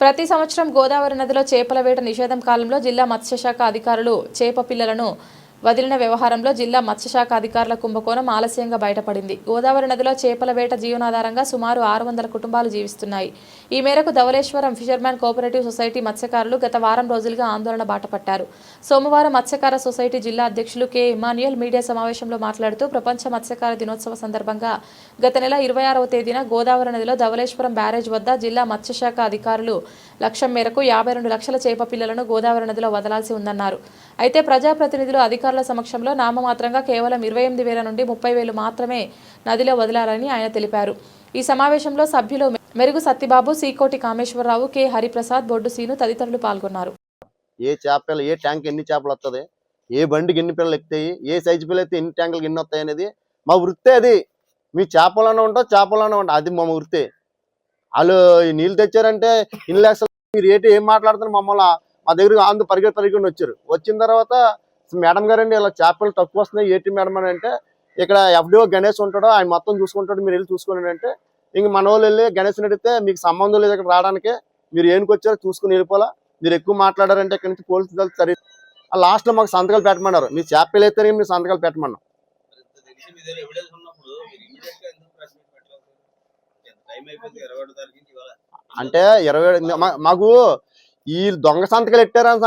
ప్రతి సంవత్సరం గోదావరి నదిలో చేపల వేట నిషేధం కాలంలో జిల్లా మత్స్యశాఖ అధికారులు చేప పిల్లలను వదిలిన వ్యవహారంలో జిల్లా మత్స్యశాఖ అధికారుల కుంభకోణం ఆలస్యంగా బయటపడింది. గోదావరి నదిలో చేపల వేట జీవనాధారంగా సుమారు ఆరు వందల కుటుంబాలు జీవిస్తున్నాయి. ఈ మేరకు ధవలేశ్వరం ఫిషర్మ్యాన్ కోఆపరేటివ్ సొసైటీ మత్స్యకారులు గత వారం రోజులుగా ఆందోళన బాటపట్టారు. సోమవారం మత్స్యకార సొసైటీ జిల్లా అధ్యక్షులు కె. ఇమాన్యుయల్ మీడియా సమావేశంలో మాట్లాడుతూ ప్రపంచ మత్స్యకార దినోత్సవ సందర్భంగా గత నెల ఇరవై ఆరవ తేదీన గోదావరి నదిలో ధవళేశ్వరం బ్యారేజ్ వద్ద జిల్లా మత్స్యశాఖ అధికారులు లక్ష్యం మేరకు యాభై రెండు లక్షల చేప పిల్లలను గోదావరి నదిలో వదలాల్సి ఉందన్నారు. అయితే ప్రజాప్రతినిధులు అధికారులు సమక్షంలో నామమాత్రంగా కేవలం ఇరవై ఎనిమిది వేల నుండి ముప్పై వేలు మాత్రమే నదిలో వదిలారని ఆయన తెలిపారు. ఈ సమావేశంలో సభ్యులు మెరుగు సత్తిబాబు సీకోటి కామేశ్వరరావు కె హరిప్రసాద్ బొడ్డు సీను తదితరులు పాల్గొన్నారు. ఏ చేపలు ఏ ట్యాంక్ ఎన్ని చేపలు వస్తుంది ఏ బండికి ఎన్ని పిల్లలు ఎక్కుతాయి ఏ సైజు పిల్లలు అయితే ఎన్ని ట్యాంకులు ఎన్ని వస్తాయి అనేది మా వృత్తే అది. మీ చేపలోనే ఉంటాం చేపలోనే ఉంటాం అది మా వృత్తే. వాళ్ళు ఈ నీళ్ళు తెచ్చారంటే ఇన్ని లక్షలు మీరు ఏంటి ఏం మాట్లాడుతున్నారు మమ్మల్ని? మా దగ్గర ఆంధ్ర పరిగెత్తి పరిగెత్తి వచ్చారు. వచ్చిన తర్వాత మేడం గారండి ఇలా చేపలు తక్కువ వస్తున్నాయి ఏంటి మేడం అని అంటే ఇక్కడ ఎఫ్డిఓ గణేష్ ఉంటాడు ఆయన మొత్తం చూసుకుంటాడు మీరు వెళ్ళి చూసుకోండి అంటే ఇంక మన వాళ్ళు వెళ్ళి గణేష్ అడిగితే మీకు సంబంధం లేదు ఇక్కడ రావడానికి మీరు ఏనికి వచ్చారో చూసుకుని వెళ్ళిపోలా మీరు ఎక్కువ మాట్లాడారంటే ఇక్కడ నుంచి పోలీసులు సరే. లాస్ట్లో మాకు సంతకాలు పెట్టమన్నారు. మీరు చేపలు అయితే మీరు సంతకాలు పెట్టమన్నాం అంటే ఇరవై మాకు ఈ దొంగ సంతకాలు ఎట్టారని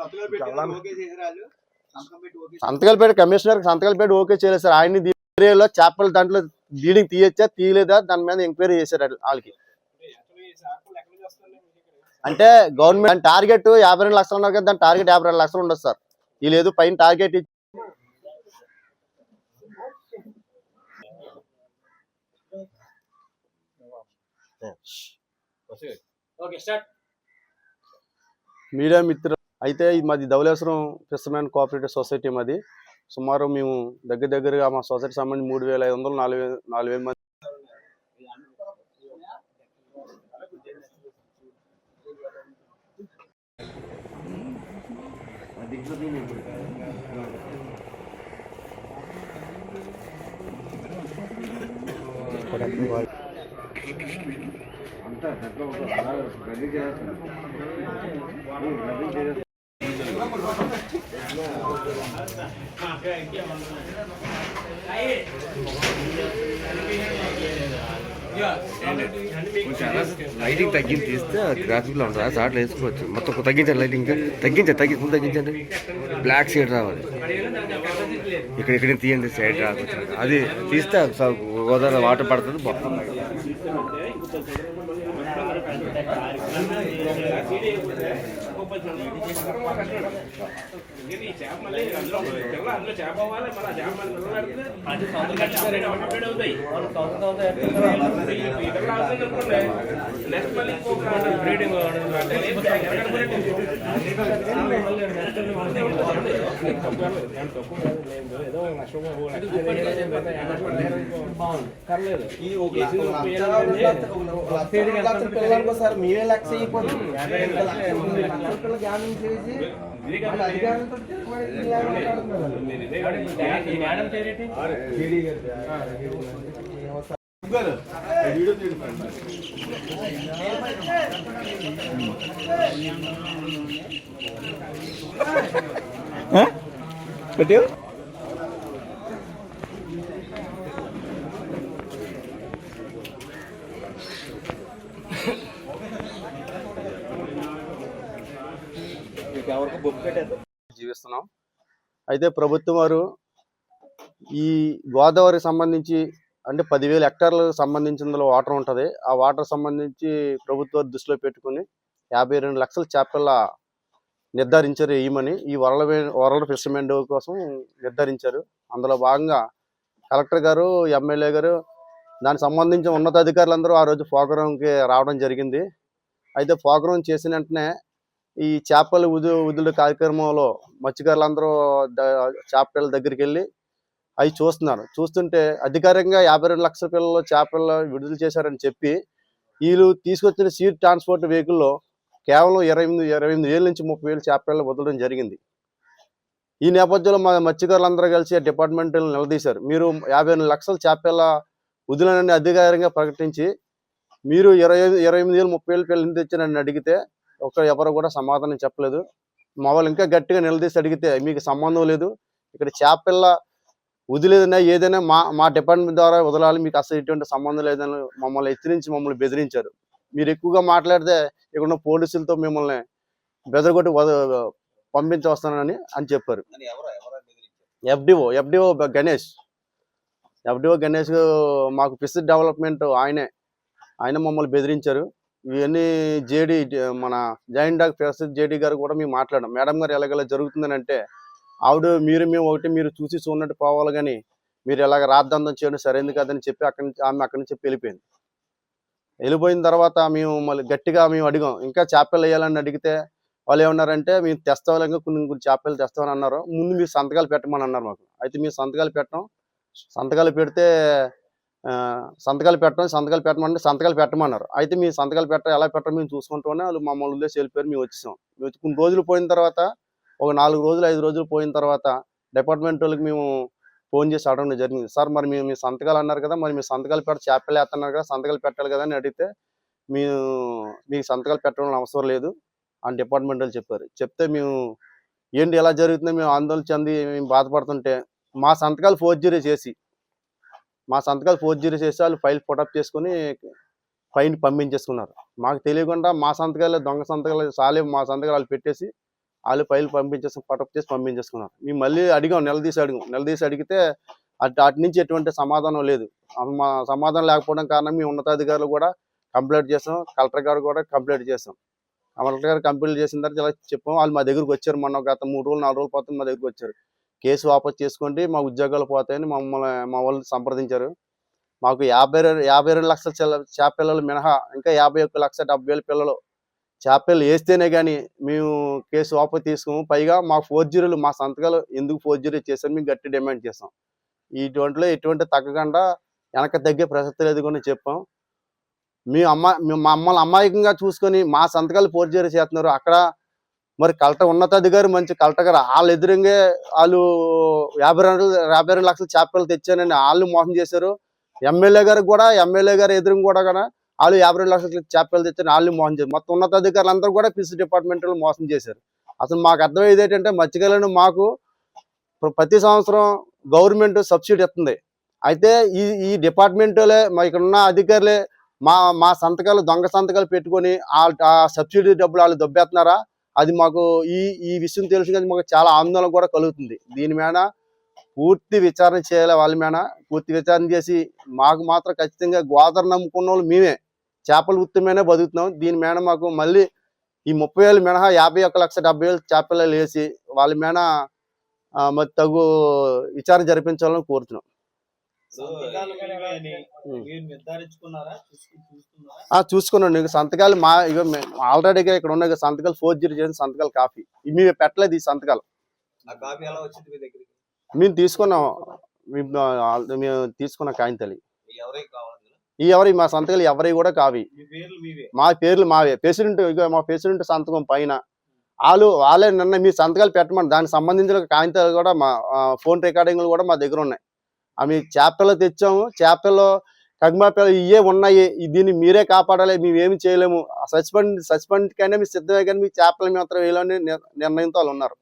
సంతకాలు పెట్టి ఓకే చేసి రాళ్ళు సంతకం పెట్టి ఓకే సంతకాలు పెట్టి కమిషనర్ సంతకాలు పెట్టి ఓకే చేయలేదు సార్. ఆయన ఏరియాలో చేపలు దాంట్లో బీడింగ్ తీయచ్చా? తీయలేదా? దాని మీద ఎంక్వైరీ చేశారు వాళ్ళ- వాళ్ళకి. అంటే గవర్నమెంట్ టార్గెట్ యాభై రెండు లక్షలు ఉన్నారు కదా దాని టార్గెట్ యాభై రెండు లక్షలు ఉండదు సార్. ఈ లేదు పైన టార్గెట్ ఇచ్చి ఓకే స్టార్ట్. మీడియా మిత్రులు అయితే ఇది మాది ధవలేశ్వరం ఫిషర్మ్యాన్ కోఆపరేటివ్ సొసైటీ మాది. సుమారు మేము దగ్గర దగ్గరగా మా సొసైటీ సంబంధించి మూడు వేల ఐదు వందలు నాలుగు వేల నాలుగు వేల మంది. లైటింగ్ తగ్గించి తీస్తే గ్రాఫిక్లో ఉంటుంది సాట్లు వేసుకోవచ్చు మొత్తం తగ్గించండి లైటింగ్ తగ్గించండి తగ్గి ముందు తగ్గించండి. బ్లాక్ షేడ్ రావాలి. ఇక్కడ ఇక్కడ తీయండి సైడ్ రావచ్చు అది తీస్తే గోదావరి వాటర్ పడుతుంది బాగుంది పెద్ద కార్యక్రమం నెక్స్ట్ మళ్ళీ ఇంకొక బ్రీడింగ్ ఏదో నష్టం బాగుంది పర్లేదు ఈ ఒక లక్ష పిల్లలు సార్ మీరే లక్ష అయిపోతుంది జ్ఞానం చేసి అధికారులతో పెట్టావు ఎవరికి బొక్కు జీవిస్తున్నాం. అయితే ప్రభుత్వం వారు ఈ గోదావరికి సంబంధించి అంటే పదివేల హెక్టార్లకు సంబంధించిన వాటర్ ఉంటుంది. ఆ వాటర్ సంబంధించి ప్రభుత్వం దృష్టిలో పెట్టుకుని యాభై రెండు లక్షల చేపల నిర్ధారించారు వేయమని ఈ వరల్డ్ వరల్డ్ ఫిషర్మెంట్ కోసం నిర్ధారించారు. అందులో భాగంగా కలెక్టర్ గారు ఎమ్మెల్యే గారు దానికి సంబంధించిన ఉన్నతాధికారులందరూ ఆ రోజు పోకరంకి రావడం జరిగింది. అయితే పోకరం చేసిన వెంటనే ఈ చేపల ఉదు ఉదుల కార్యక్రమంలో మత్స్యకారులందరూ చేపల దగ్గరికి వెళ్ళి అవి చూస్తున్నారు. చూస్తుంటే అధికారికంగా యాభై రెండు లక్షల పిల్లలు చేపలు విడుదల చేశారని చెప్పి వీళ్ళు తీసుకొచ్చిన సీడ్ ట్రాన్స్పోర్ట్ వెహికల్లో కేవలం ఇరవై ఎనిమిది ఇరవై ఎనిమిది వేల నుంచి ముప్పై వేలు చేపలు వదలడం జరిగింది. ఈ నేపథ్యంలో మా మత్స్యకారులందరూ కలిసి డిపార్ట్మెంట్ నిలదీశారు. మీరు యాభై రెండు లక్షల చేపల వదిలనని అధికారికంగా ప్రకటించి మీరు ఇరవై ఇరవై ఎనిమిది వేలు ముప్పై వేలు పిల్లలు తెచ్చి అడిగితే ఒక ఎవరు కూడా సమాధానం చెప్పలేదు. మా వాళ్ళు ఇంకా గట్టిగా నిలదీసి అడిగితే మీకు సంబంధం లేదు. ఇక్కడ చేపల్ల వదిలేదన్నా ఏదైనా మా మా డిపార్ట్మెంట్ ద్వారా వదలాలి మీకు అసలు ఎటువంటి సంబంధం లేదని మమ్మల్ని హెచ్చరించి మమ్మల్ని బెదిరించారు. మీరు ఎక్కువగా మాట్లాడితే ఇక్కడ ఉన్న పోలీసులతో మిమ్మల్ని బెదరగొట్టి వద పంపించవస్తానని అని చెప్పారు. FDO FDO Ganesh. FDO Ganesh మాకు ఫిష్ డెవలప్మెంట్ ఆయనే. ఆయన మమ్మల్ని బెదిరించారు. ఇవన్నీ జేడి మన జాయింట్ డాక్ ఫిష్ జేడి గారు కూడా మేము మాట్లాడాం. మేడం గారు ఎలాగెలా జరుగుతుందని అంటే ఆవిడ మీరు మేము ఒకటి మీరు చూసి చూడనట్టు పోవాలి కానీ మీరు ఎలాగ రాద్దాంతం చేయడం సరైంది కాదని చెప్పి అక్కడి నుంచి ఆమె అక్కడి నుంచి వెళ్ళిపోయింది. వెళ్ళిపోయిన తర్వాత మేము మళ్ళీ గట్టిగా మేము అడిగాం ఇంకా చేపలు వేయాలని అడిగితే వాళ్ళు ఏమన్నారంటే మేము తెస్తావాలి ఇంకా కొన్ని కొన్ని చేపలు తెస్తామని అన్నారు. ముందు మీరు సంతకాలు పెట్టమని అన్నారు మాకు. అయితే మేము సంతకాలు పెట్టడం సంతకాలు పెడితే సంతకాలు పెట్టడం సంతకాలు పెట్టమంటే సంతకాలు పెట్టమన్నారు. అయితే మీ సంతకాలు పెట్ట ఎలా పెట్టడం మేము చూసుకుంటామని వాళ్ళు మమ్మల్ని వదిలేసి వెళ్ళిపోయారు మేము వచ్చేసాం. మేము కొన్ని రోజులు పోయిన తర్వాత ఒక నాలుగు రోజులు ఐదు రోజులు పోయిన తర్వాత డిపార్ట్మెంట్ వాళ్ళకి మేము ఫోన్ చేసి అడగడం జరిగింది. సార్ మరి మేము మీ సంతకాలు అన్నారు కదా మరి మీ సంతకాలు పెట్ట చేపలు వేస్తున్నారు కదా సంతకాలు పెట్టాలి కదా అని అడిగితే మేము మీకు సంతకాలు పెట్టడం అవసరం లేదు అని డిపార్ట్మెంట్ వాళ్ళు చెప్పారు. చెప్తే మేము ఏంటి ఎలా జరుగుతుందో మేము ఆందోళన చెంది మేము బాధపడుతుంటే మా సంతకాలు ఫోర్జరీ చేసి మా సంతకాలు ఫోర్ జీరో చేసి వాళ్ళు ఫైల్ ఫోటప్ చేసుకొని ఫైన్ పంపించేసుకున్నారు. మాకు తెలియకుండా మా సంతకాలు దొంగ సంతకాలు సాలే మా సంతకాలు వాళ్ళు పెట్టేసి వాళ్ళు ఫైల్ పంపించేసి ఫోటప్ చేసి పంపించేసుకున్నారు. మేము మళ్ళీ అడిగాం నిలదీసి అడిగాం. నిలదీసి అడిగితే అటు అటు నుంచి ఎటువంటి సమాధానం లేదు. మా సమాధానం లేకపోవడం కారణం మేము ఉన్నతాధికారులు కూడా కంప్లైంట్ చేసాం. కలెక్టర్ గారు కూడా కంప్లైంట్ చేసాం. కలెక్టర్ గారు కంప్లైంట్ చేసిన తర్వాత ఇలా చెప్పాం. వాళ్ళు మా దగ్గరకు వచ్చారు మొన్న గత మూడు రోజులు నాలుగు రోజులు పోతే మా దగ్గరకు వచ్చారు. కేసు వాపసు చేసుకోండి మా ఉద్యోగాలు పోతాయని మమ్మల్ని మా వాళ్ళు సంప్రదించారు. మాకు యాభై రెండు యాభై రెండు లక్షల చిల్ల- మినహా ఇంకా యాభై ఒక్క లక్ష డెబ్బై వేల పిల్లలు. చేపపిల్లలు వేస్తేనే కానీ మేము కేసు వాపసు తీసుకోము. పైగా మా ఫోర్జరీలు మా సంతకాలు ఎందుకు ఫోర్జరీ చేశారు మేము గట్టి డిమాండ్ చేస్తాం. ఇటువంటిలో ఎటువంటి తగ్గకుండా వెనక తగ్గే ప్రసక్తి లేదు కూడా చెప్పాం. మీ అమ్మ మేము మా అమాయకంగా చూసుకొని మా సంతకాలు ఫోర్జరీ చేస్తున్నారు. అక్కడ మరి కలెక్టర్ ఉన్నతాధికారి మంచి కలెక్టర్ గారు వాళ్ళు ఎదురుగా వాళ్ళు యాభై రెండు యాభై రెండు లక్షలు చేపలు తెచ్చానని వాళ్ళు మోసం చేశారు. ఎమ్మెల్యే గారికి కూడా ఎమ్మెల్యే గారు ఎదురు కూడా కదా వాళ్ళు యాభై రెండు లక్షలు చేపలు తెచ్చారు వాళ్ళు మోసం చేశారు. మొత్తం ఉన్నతాధికారులు అందరూ కూడా ఫిష్ డిపార్ట్మెంట్ మోసం చేశారు. అసలు మాకు అర్థమయ్యేది ఏంటంటే మత్స్యకారులను మాకు ప్రతి సంవత్సరం గవర్నమెంట్ సబ్సిడీ ఇస్తుంది. అయితే ఈ ఈ డిపార్ట్మెంట్లే మా ఇక్కడ ఉన్న అధికారులే మా మా సంతకాలు దొంగ సంతకాలు పెట్టుకొని ఆ సబ్సిడీ డబ్బులు వాళ్ళు దొబ్బేస్తున్నారా? అది మాకు ఈ ఈ విషయం తెలుసు కానీ మాకు చాలా ఆందోళన కూడా కలుగుతుంది. దీని మీద పూర్తి విచారణ చేయాలి వాళ్ళ మీద. పూర్తి విచారణ చేసి మాకు మాత్రం ఖచ్చితంగా గోదావరి నమ్ముకున్న వాళ్ళు మేమే. చేపల వృత్తిమైనా బతుకుతున్నాం. దీని మీద మాకు మళ్ళీ ఈ ముప్పై వేలు మినహా యాభై ఒక్క లక్ష డెబ్బై వేలు చేపలు వేసి వాళ్ళ మీద మరి తగు విచారణ జరిపించాలని కోరుతున్నాం. చూసుకున్నాను. నీకు సంతకాలు మా ఇక ఆల్రెడీగా ఇక్కడ ఉన్న సంతకాలు ఫోర్ జీరో చేసిన సంతకాలు ఇవి మేము పెట్టలేదు ఈ సంతకాలు. మేము తీసుకున్నాం. మేము తీసుకున్న కాగితాలు మీ ఎవరికి కావాలి ఈ ఎవరి మా సంతకాలు ఎవరి కూడా కావి. మీ పేర్లు మీవే? మా పేర్లు మావే. ప్రెసిడెంట్ ఇక మా ప్రెసిడెంట్ సంతకం పైన. వాళ్ళు వాళ్ళే నిన్న మీ సంతకాలు పెట్టమని దానికి సంబంధించిన కాగితాలు కూడా మా ఫోన్ రికార్డింగ్లు కూడా మా దగ్గర ఉన్నాయి. అవి చేపలు తెచ్చాము. చేపలు కగ్మాపేలు ఇవే ఉన్నాయి. దీన్ని మీరే కాపాడాలి. మేము ఏమి చేయలేము సస్పెండ్ సస్పెండ్ కైనా మీరు సిద్ధమే కానీ మీ చేపలు మాత్రం వేయాలని నిర్ణయంతో వాళ్ళు ఉన్నారు.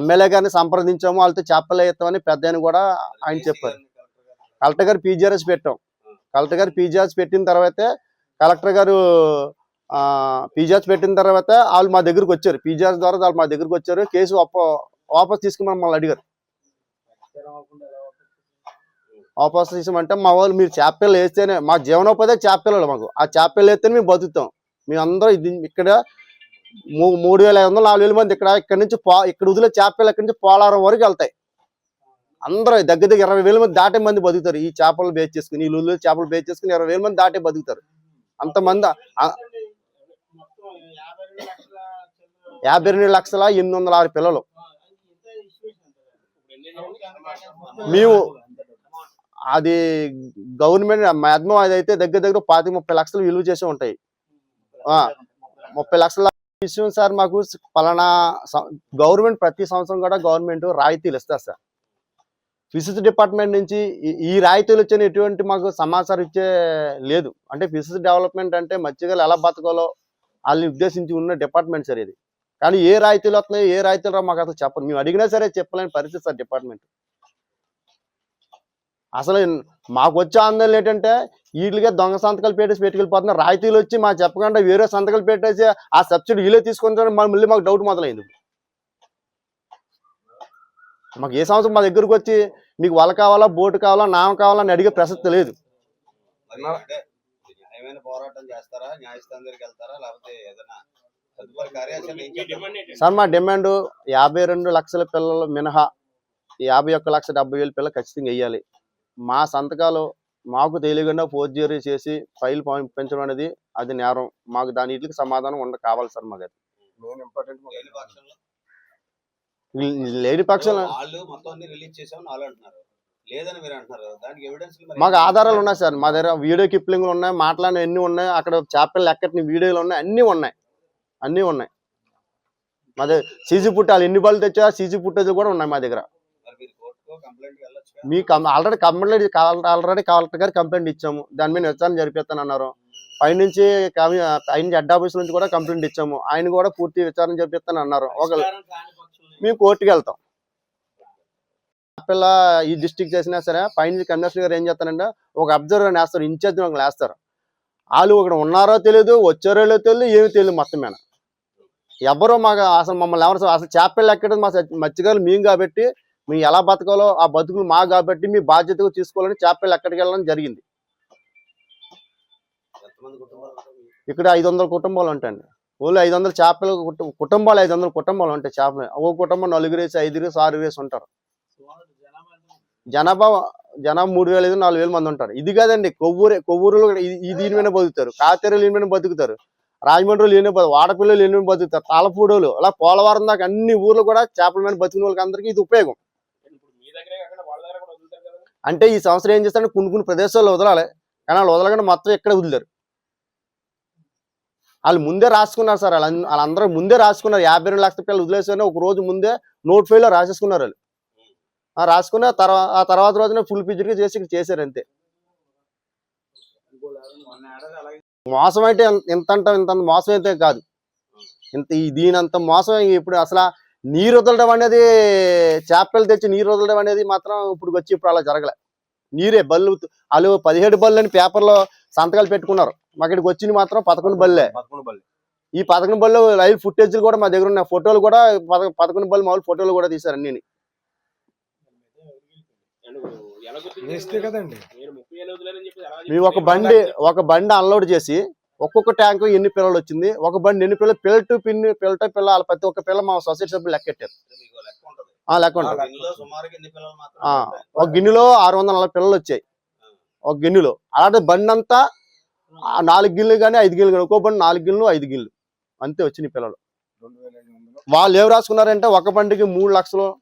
ఎమ్మెల్యే గారిని సంప్రదించాము. వాళ్ళతో చేపలు వేస్తామని పెద్ద కూడా ఆయన చెప్పారు. కలెక్టర్ గారు పీజీఆర్ఎస్ పెట్టాం. కలెక్టర్ గారు పీజీఆర్ఎస్ పెట్టిన తర్వాతే కలెక్టర్ గారు పీజీఆర్ఎస్ పెట్టిన తర్వాత వాళ్ళు మా దగ్గరికి వచ్చారు. పీజీఆర్ఎస్ ద్వారా వాళ్ళు మా దగ్గరకు వచ్చారు. కేసు వాపస్ తీసుకుని మమ్మల్ని అడిగారు. వాపస్ తీసామంటే మా వాళ్ళు మీరు చేపలు వేస్తేనే మా జీవనోపాధి చేపలు మాకు. ఆ చేపలు వేస్తేనే మేము బతుకుతాం. మేము అందరం ఇది ఇక్కడ మూడు వేల ఐదు వందలు నాలుగు వేల మంది ఇక్కడ ఇక్కడ నుంచి పో ఇక్కడ వదిలే చేపలు ఇక్కడ నుంచి పోలారం వరకు వెళ్తాయి. అందరూ దగ్గర దగ్గర ఇరవై వేల మంది దాటే మంది బతుకుతారు. ఈ చేపలు బేచ్ చేసుకుని ఈ లూలు చేపలు బేచ్ చేసుకుని ఇరవై వేల మంది దాటే బతుకుతారు. అంతమంది యాభై రెండు లక్షల ఎనిమిది వందల ఆరు పిల్లలు. మేము అది గవర్నమెంట్ మాక్సిమం అది అయితే దగ్గర దగ్గర పాతి ముప్పై లక్షలు విలువ చేసి ఉంటాయి. ఆ, ముప్పై లక్షల విషయం సార్ మాకు పలానా గవర్నమెంట్ ప్రతి సంవత్సరం కూడా గవర్నమెంట్ రాయితీలు ఇస్తారు సార్. ఫిజిక్స్ డిపార్ట్మెంట్ నుంచి ఈ- రాయితీలు వచ్చిన ఎటువంటి మాకు సమాచారం ఇచ్చే లేదు. అంటే ఫిజిక్స్ డెవలప్మెంట్ అంటే మత్స్యకారులు ఎలా బతకాలో వాళ్ళని ఉద్దేశించి ఉన్న డిపార్ట్మెంట్ సార్ ఇది. కానీ ఏ రాయితీలు వస్తున్నాయి ఏ రాయితీలు రా మాకు అసలు చెప్పరు మేము అడిగినా సరే చెప్పలేని పరిస్థితి సార్ డిపార్ట్మెంట్. అసలు మాకు వచ్చే ఆందోళన ఏంటంటే వీటిగా దొంగ సంతకాలు పెట్టేసి పెట్టుకెళ్ళిపోతున్నారు రాయితీలు వచ్చి మా చెప్పకుండా వేరే సంతకాలు పెట్టేసి ఆ సబ్సిడీ వీళ్ళే తీసుకుంటారు మళ్ళీ మాకు డౌట్ మొదలైంది. మాకు ఏ సంవత్సరం మా దగ్గరకు వచ్చి మీకు వల కావాలా బోటు కావాలా నామ కావాలా అని అడిగే ప్రసక్తి లేదు. పోరాటం చేస్తారా? న్యాయస్థానం దగ్గరికి వెళ్తారా? లేకపోతే ఏదైనా సార్ మా డిమాండ్ యాభై రెండు లక్షల పిల్లలు మినహా యాభై ఒక్క లక్ష డెబ్బై వేల పిల్లలు ఖచ్చితంగా వేయాలి మా సంతకాలు మాకు తెలియకుండా ఫోర్జరీ చేసి ఫైల్ పంపించడం అనేది అది నేరం. మాకు దాని వీటికి సమాధానం ఉండ కావాలి సార్ మాకు అది. లేని పక్షంలో? మీరు అంటున్నారు. దానికి ఎవిడెన్స్ మాకు ఆధారాలు ఉన్నాయి? సార్. మా దగ్గర వీడియో క్లిప్లింగ్లు ఉన్నాయి మాట్లాడిన అన్ని ఉన్నాయి. అక్కడ చేపలు ఎక్కటిని వీడియోలు ఉన్నాయి అన్నీ ఉన్నాయి. అన్నీ ఉన్నాయి. మా దగ్గర సీజీ పుట్టి వాళ్ళు ఎన్ని బళ్ళు తెచ్చా సీజీ ఫుటేజ్ కూడా ఉన్నాయి మా దగ్గర. మీకు ఆల్రెడీ కంప్లైంట్ ఆల్రెడీ కలెక్టర్ గారు కంప్లైంట్ ఇచ్చాము. దాని మీద విచారణ జరిపిస్తాను అన్నారు పైనుంచి పైనుంచి హెడ్ ఆఫీస్ నుంచి కూడా కంప్లైంట్ ఇచ్చాము. ఆయన కూడా పూర్తి విచారణ జరిపిస్తాను అన్నారు ఒక మేము కోర్టుకి వెళ్తాం. ఆ పిల్ల ఈ డిస్టిక్ చేసినా సరే పైనుంచి కమిషనర్ గారు ఏం చేస్తారంటే ఒక అబ్జర్వర్ వేస్తారు ఇన్ఛార్జ్ ఒక వేస్తారు. వాళ్ళు ఇక్కడ ఉన్నారో తెలియదు వచ్చారో లేదో తెలియదు ఏమీ తెలియదు మొత్తం మీద. ఎవరో మాకు అసలు మమ్మల్ని ఎవరు అసలు చేపలు ఎక్కడ మా మత్స్యకారులు మేము కాబట్టి మేము ఎలా బతకాలో ఆ బతుకులు మా కాబట్టి మీ బాధ్యతగా తీసుకోవాలని చేపలు ఎక్కడికి వెళ్ళడం జరిగింది? ఇక్కడ ఐదు వందల కుటుంబాలు ఉంటాయండి. ఓన్లీ ఐదు వందల చేపలు కుటు- కుటుంబాలు ఐదు వందల కుటుంబాలు ఉంటాయి చేపలు. ఒక కుటుంబం నలుగురు వేసి ఐదు వేసి ఆరు వేసి ఉంటారు. జనాభా జనాభా మూడు వేల ఐదు నాలుగు వేల మంది ఉంటారు. ఇది కాదండి కొవ్వూరు కొవ్వూరులో ఇది- ఈ దీని మీద బతుకుతారు. కాతేరులు దీని మీద బతుకుతారు. రాజమండ్రిలో ఎన్ని వాడపిల్లలు ఎన్ని బతుకుతారు తాళపూడోలు అలా పోలవరం దాకా అన్ని ఊర్లు కూడా చేపల మీద బతికిన వాళ్ళకి అందరికీ ఇది ఉపయోగం. అంటే ఈ సంవత్సరం ఏం చేస్తారంటే కొన్ని కొన్ని ప్రదేశాల్లో వదలాలి. కానీ వాళ్ళు వదలకుండా మొత్తం ఎక్కడ వదిలేరు. వాళ్ళు ముందే రాసుకున్నారు సార్. వాళ్ళ వాళ్ళందరూ ముందే రాసుకున్నారు. యాభై రెండు లక్షల పిల్లలు వదిలేసారని ఒక రోజు ముందే నోట్ ఫైల్లో రాసేసుకున్నారు వాళ్ళు. ఆ తర్వాత ఆ తర్వాత రోజున ఫుల్ పిక్చర్గా చేసి ఇక్కడ చేశారు అంతే. మోసం అయితే ఎంత- ఇంత అంటాం ఇంత మోసం అయితే కాదు. ఇంత ఈ దీనంత మోసం ఇప్పుడు అసలు నీరు వదలడం అనేది చేపలు తెచ్చి నీరు వదలడం అనేది మాత్రం ఇప్పుడు వచ్చి ఇప్పుడు అలా జరగలే. నీరే బళ్ళు వాళ్ళు పదిహేడు బళ్ళు అని పేపర్లో సంతకాలు పెట్టుకున్నారు. మాకు ఇక్కడికి వచ్చింది మాత్రం పదకొండు బళ్ళే. పదకొండు బళ్ళు. ఈ పదకొండు బళ్ళు లైవ్ ఫుటేజ్లు కూడా మా దగ్గర ఉన్నాయి. ఫోటోలు కూడా పద పదకొండు బళ్ళు మామూలు ఫోటోలు కూడా తీశారు అన్ని కదండి. మేము ఒక బండి ఒక బండి అన్లోడ్ చేసి ఒక్కొక్క ట్యాంక్ ఎన్ని పిల్లలు వచ్చింది? ఒక బండి ఎన్ని పిల్లలు? పిల్ల టు పిన్ పిల్ల టు పిల్ల వాళ్ళ ప్రతి ఒక్క పిల్ల మా సొసైటీ సభ్యులు లెక్కెట్టారు. లెక్క ఉంటది? ఒక గిన్నెలో ఆరు వందల నలభై పిల్లలు వచ్చాయి. ఒక గిన్నెలో. అలాంటి బండి అంతా నాలుగు గిన్నెలు కానీ ఐదు గిన్నెలు కానీ ఒక్కో బండి నాలుగు గిన్నెలు ఐదు గిన్నెలు. అంతే వచ్చినాయి పిల్లలు. వాళ్ళు ఏం రాసుకున్నారంటే ఒక బండికి మూడు లక్షలు